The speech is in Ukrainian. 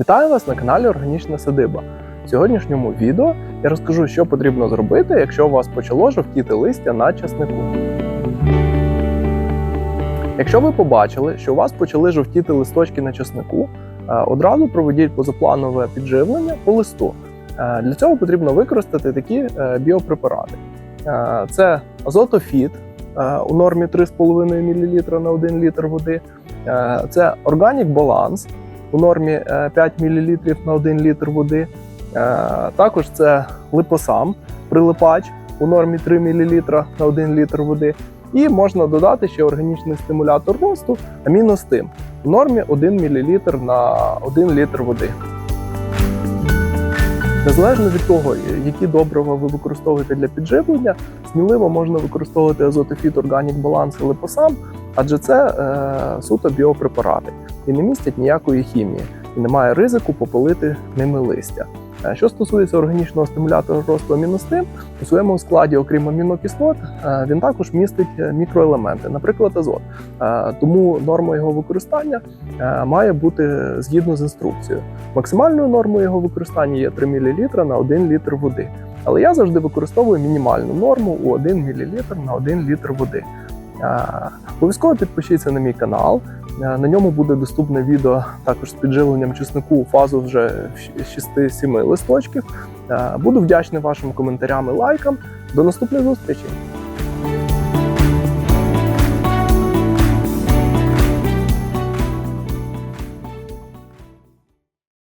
Вітаю вас на каналі Органічна Садиба. В сьогоднішньому відео я розкажу, що потрібно зробити, якщо у вас почало жовтіти листя на часнику. Якщо ви побачили, що у вас почали жовтіти листочки на часнику, е, одразу проведіть позапланове підживлення по листу. Е, Для цього потрібно використати такі е, біопрепарати: це азотофіт у нормі 3,5 мл на 1 літр води, це органік баланс у нормі е, 5 мл на 1 літр води. Е, Також це липосам прилипач у нормі 3 мл на 1 літр води. І можна додати ще органічний стимулятор росту аміностим у нормі 1 мл на 1 літр води. Незалежно від того, які добрива ви використовуєте для підживлення, сміливо можна використовувати азотофіт, органік баланс і липосам, адже це е, суто біопрепарати і не містять ніякої хімії, і немає ризику попилити ними листя. Е, Що стосується органічного стимулятора росту аміностим, у своєму складі, окрім амінокислот, е, він також містить е, мікроелементи, наприклад, азот. Тому норма його використання має бути згідно з інструкцією. Максимальною нормою його використання є 3 мл на 1 літр води. Але я завжди використовую мінімальну норму у 1 мл на 1 літр води. Обов'язково підпишіться на мій канал. Е, На ньому буде доступне відео також з підживленням чеснику у фазу вже 6-7 листочків. Е, Буду вдячний вашим коментарям і лайкам. До наступних зустрічей!